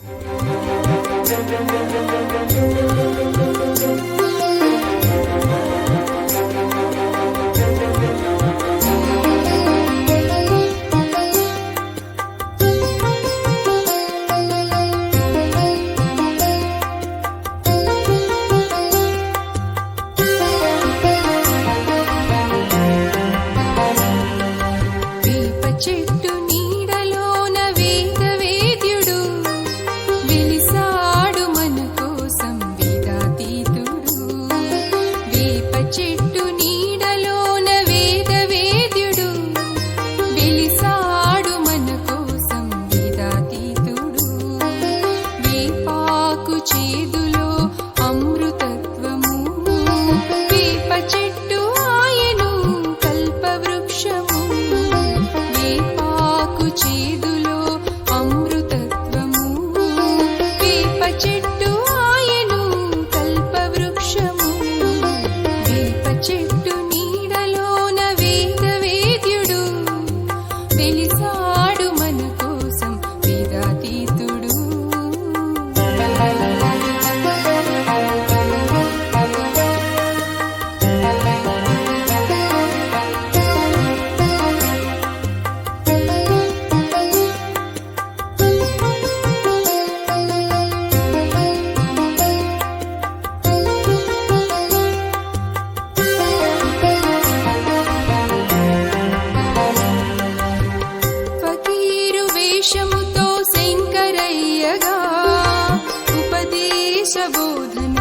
Thank you. would remain.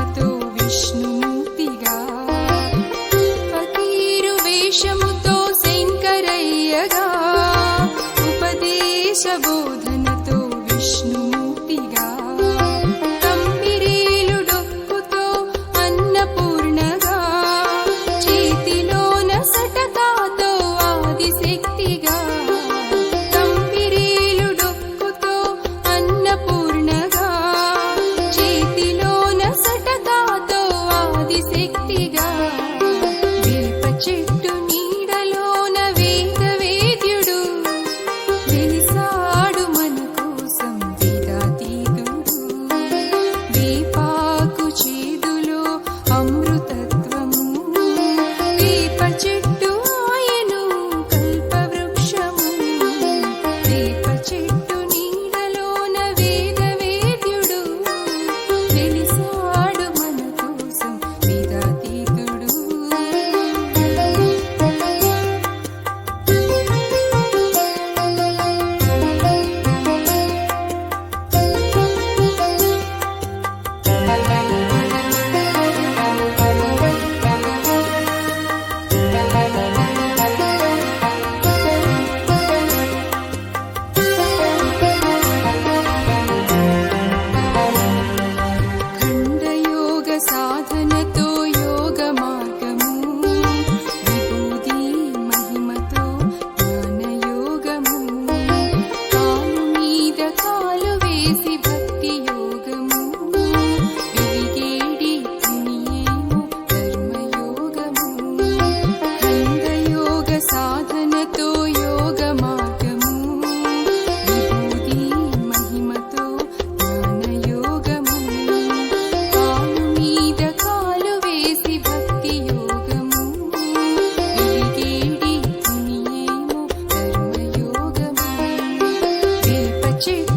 Choo.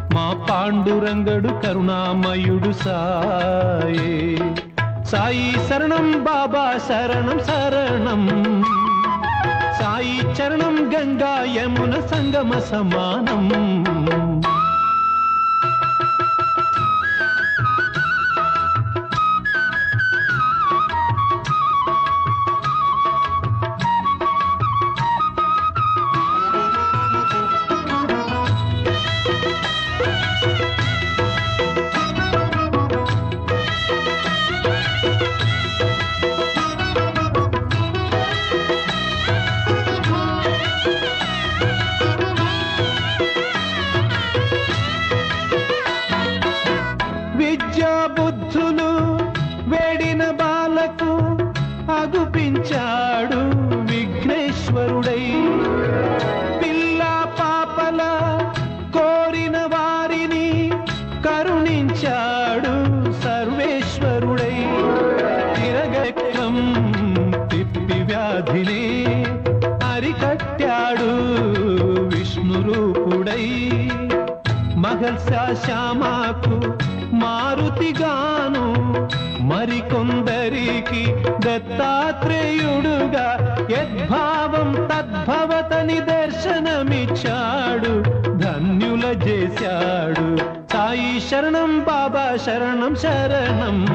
మా పాండురంగడు కరుణామయుడు సాయే సాయి శరణం బాబా శరణం శరణం సాయి చరణం గంగా యమున సంగమ సమానం శ్యామాకు మారుతిగాను. మరికొందరికి దత్తాత్రేయుడుగా యద్భావం తద్భవత నిదర్శనమిచ్చాడు ధన్యుల చేశాడు. సాయి శరణం బాబా శరణం శరణం.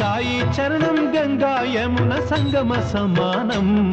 సాయి చరణం గంగా యమున సంగమ సమానం.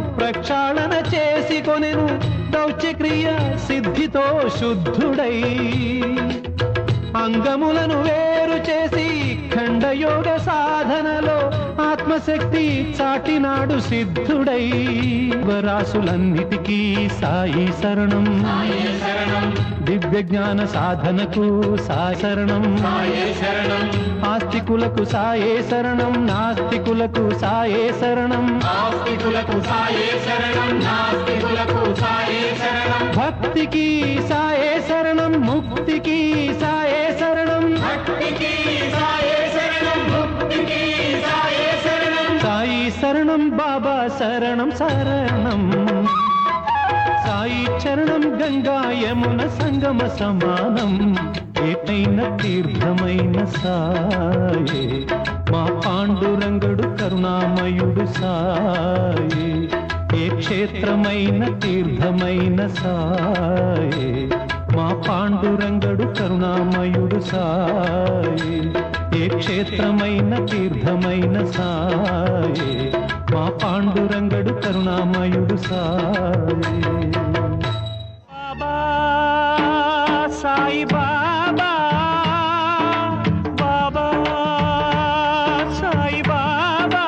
ప్రక్షాళన చేసి కొనెను దౌత్యక్రియ సిద్ధితో శుద్ధుడై. అంగములను వేరు చేసి ఖండయోగ సాధనలో ఆత్మశక్తి చాటినాడు సిద్ధుడై వరాసులన్నిటికీ సాయి శరణం. దివ్య జ్ఞాన సాధనకు సాయి శరణం ఆస్తికులకు సాయే శరణం నాస్తికులకు సాయే శరణం ఆస్తికులకు సాయే శరణం నాస్తికులకు సాయే శరణం. భక్తికి సాయే శరణం ముక్తికి సాయే శరణం. భక్తికి సాయే శరణం బాబా శరణం శరణం సాయి చరణం గంగా యమున సంగమ సమానం ఏటైన తీర్థమైన సాయే మా పాండురంగుడు కరుణామయుడు సాయే ఏ క్షేత్రమైన తీర్థమైన సాయే మా పాండురంగడు కరుణామయుడు సాయే ఏ క్షేత్రమైన తీర్థమైన సాయే. మా పాండురంగడు కరుణామయుడు సాయే. బాబా సాయి బాబా బాబా సాయి బాబా.